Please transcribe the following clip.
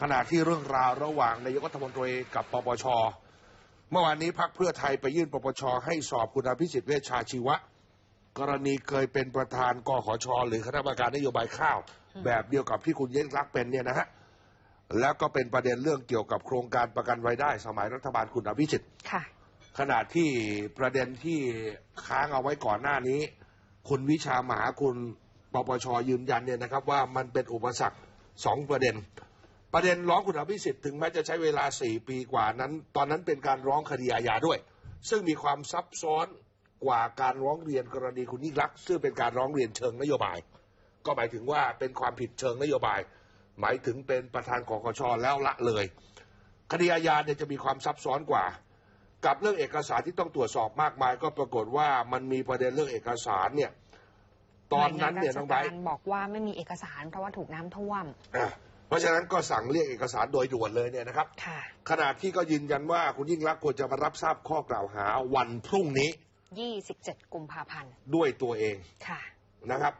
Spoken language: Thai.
ขณะที่เรื่องราวระหว่างนายกรัฐมนตรีกับปปช เมื่อวานนี้พักเพื่อไทยไปยื่นปปช ให้สอบคุณอภิสิทธิ์เวชชาชีวะ กรณีเคยเป็นประธานกขช หรือคณะกรรมการนโยบายข้าว แบบเดียวกับที่คุณยิ่งรักษณ์เป็นเนี่ยนะฮะแล้วก็เป็นประเด็นเรื่องเกี่ยวกับโครงการประกันรายได้ สมัยรัฐบาลคุณอภิสิทธิ์ค่ะขณะที่ประเด็นที่ค้างเอาไว้ก่อนหน้านี้ คุณวิชามหาคุณปปชยืนยันเนี่ยนะครับ ว่ามันเป็นอุปสรรคสองประเด็น ประเด็นร้องคุณอภิสิทธิ์ถึงแม้จะใช้เวลาสี่ปีกว่านั้น ตอนนั้นเป็นการร้องคดีอาญาด้วย ซึ่งมีความซับซ้อนกว่าการร้องเรียนกรณีคุณยิ่งรักษณ์ซึ่งเป็นการร้องเรียนเชิงนโยบาย ก็หมายถึงว่าเป็นความผิดเชิงนโยบาย หมายถึงเป็นประธานกกชแล้วละเลย คดีอาญาเนี่ยจะมีความซับซ้อนกว่า กับเรื่องเอกสารที่ต้องตรวจสอบมากมาย ก็ปรากฏว่ามันมีประเด็นเรื่องเอกสารเนี่ยตอนนั้นเนี่ยหน้องงาไบราร์ชทการบอกว่าไม่มีเอกสารเพราะว่าถูกน้ำท่วมอะ เพราะฉะนั้นก็สั่งเรียกเอกสารโดยด่วนเลยเนี่ยนะครับค่ะขณะที่ก็ยืนยันว่าคุณยิ่งรักษณ์ควรจะมารับทราบข้อกล่าวหาวันพรุ่งนี้ 27 กุมภาพันธ์ด้วยตัวเองค่ะ นะครับ